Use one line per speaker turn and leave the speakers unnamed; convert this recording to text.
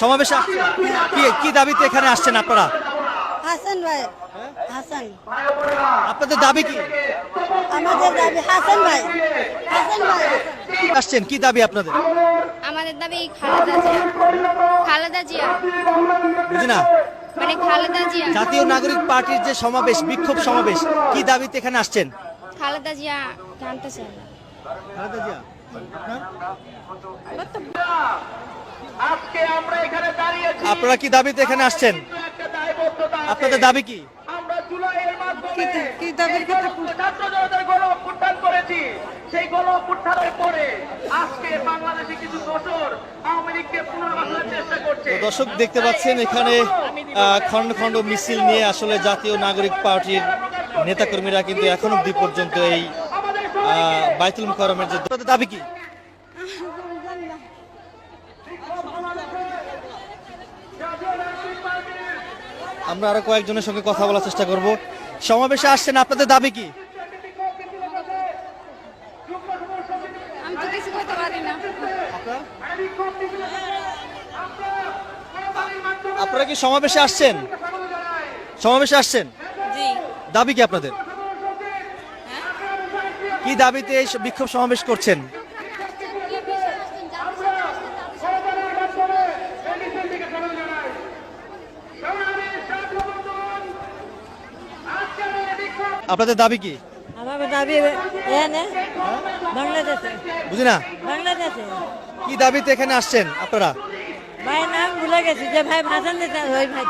সমাবেশে আসছেন কি কি দাবিতে এখানে আসছেন আপনারা?
হাসান ভাই হাসান।
আপনাদের দাবি কি?
আমাদের দাবি হাসান ভাই হাসান ভাই
আসছেন কি দাবি আপনাদের?
আমাদের দাবি খালেদা জিয়া। খালেদা জিয়া।
বুঝি না?
মানে খালেদা জিয়া।
জাতীয় নাগরিক পার্টির যে সমাবেশ বিক্ষোভ সমাবেশ কি দাবিতে এখানে আসছেন?
খালেদা জিয়া জানতে চাই
এখানে দাঁড়িয়েছি
আপনারা কি দাবিতে এখানে আসছেন? আপনাদের দাবি কি?
সেই গণ পরে আজকে বাংলাদেশে কিছু দোষর আওয়ামী লীগকে পুনর্বাসনের চেষ্টা করছে।
দর্শক দেখতে পাচ্ছেন এখানে আহ, খণ্ড খণ্ড মিছিল নিয়ে আসলে জাতীয় নাগরিক পার্টির নেতাকর্মীরা কিন্তু এখন অব্দি পর্যন্ত এই আহ, বাইতুল মুকাররমের যে দাবি কি? আমরা আরও কয়েকজনের সঙ্গে কথা বলার চেষ্টা করব। সমাবেশে আসছেন আপনাদের দাবি কি? আপনারা? কি সমাবেশে আসছেন? সমাবেশে আসছেন? দাবি কি আপনাদের? কি দাবিতে বিক্ষোভ সমাবেশ করছেন? আপনাদের দাবি কি?
আমার দাবি বাংলাদেশে।
বুঝি না?
বাংলাদেশে।
কি দাবিতে এখানে আসছেন আপনারা?
ভাই নাম ভুলে গেছি যে ভাই ভাষণ দিতে ওই ভাই।